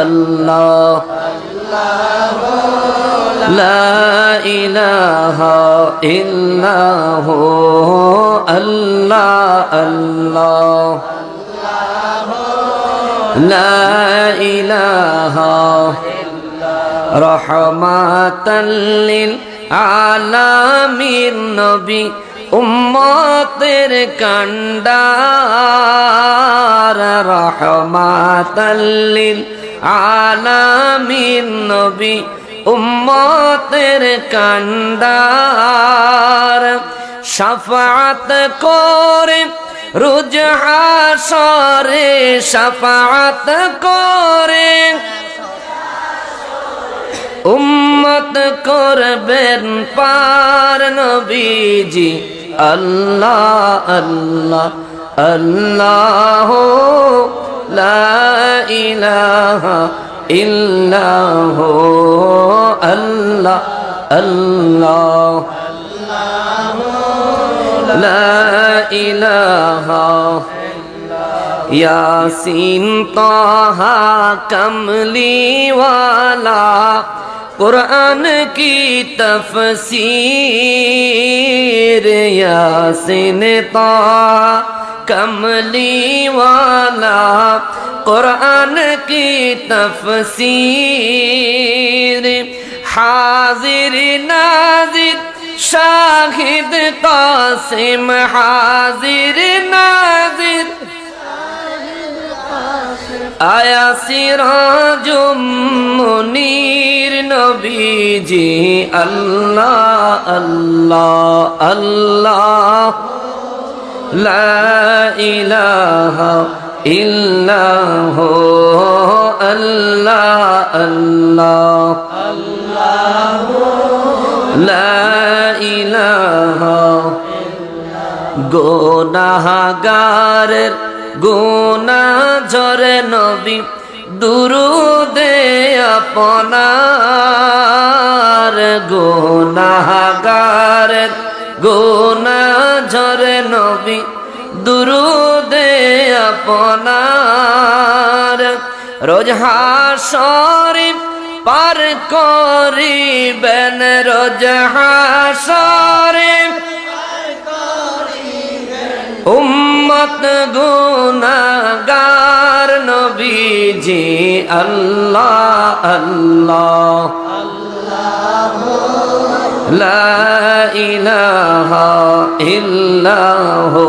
আল্লাহ। লা ইলাহা ইল্লাহ। আল্লাহ আল্লাহ। লা ইলাহা রহমাতাল লিল আলামিন। নবী উম্মতের কান্ডা রহমাতাল্লিল আলামিন নবী উম্মতের কান্ডার শাফাত করে রোজ হাসরে শাফাত করে উম্মত করবেন পার নবীজি। আল্লাহ আল্লাহ الله لا إله إلا هو الله الله لا إله ياسين طه كملي ولا قرآن کی يا یاسین طه کملی والا قرآن کی تفسیر حاضر ناظر شاہد قاسم حاضر ناظر آیا سراج منیر نبی جی اللہ اللہ اللہ আল্লাহ আল্লাহ লা ইলাহা ইল্লাহ আল্লাহ আল্লাহ। লা ইলাহা গোনাহাগারের গোনা ঝরে নবী দুরুদে আপনার। গোনাহাগারের গোনা ঝরে নবী দুরুদে আপনার। রোজ হাসরে পার করিবেন, রোজ হাসরে উম্মত গুনাগার নবীজি, আল্লাহ আল্লাহ। লা ইলাহা ইল্লাহু।